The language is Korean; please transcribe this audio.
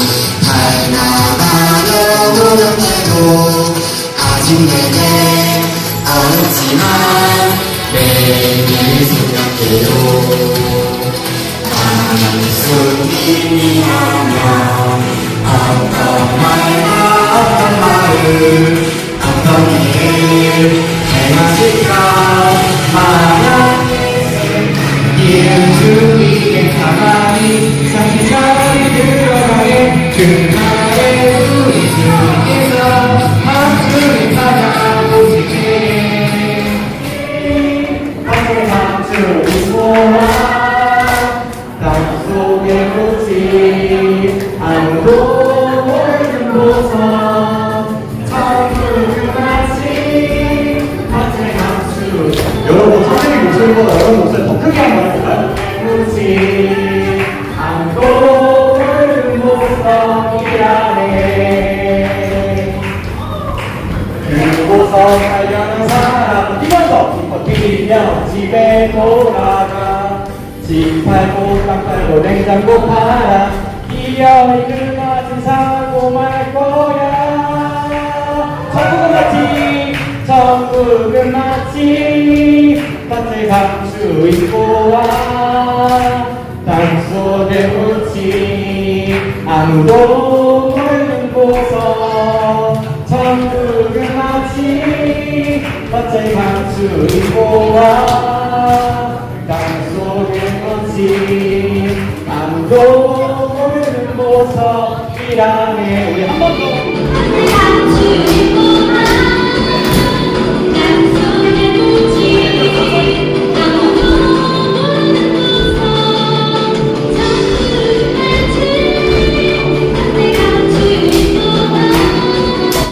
분 닮아가려 노력해도 아직 내게 어렵지만 매일매일 생각해요 예수님이라면 어떤 말과 어떤 말을 어떤 일을 그날의 우리 주께서 하늘을 찾아오시게 하늘의 박수 우와 땅 속에 묻지 아무도 모르는 보석 천국 같이 하늘의 박수 여러분 선생님 목소리보다 여러분 목소리 더 크게 한번 해볼까요? 묻지 뛰며 집에 돌아가. 집 팔고 땅 팔고 냉장고 팔아. 기어이를 맞은 사고 말 거야. 천국은 마치 천국은 마치 밭에 감추 있고 와 땅 속에 묻지 아무도 모르는 보석 천국은 마치 밭에 감추 있고 이라네 우리 한 번 더. 하늘같이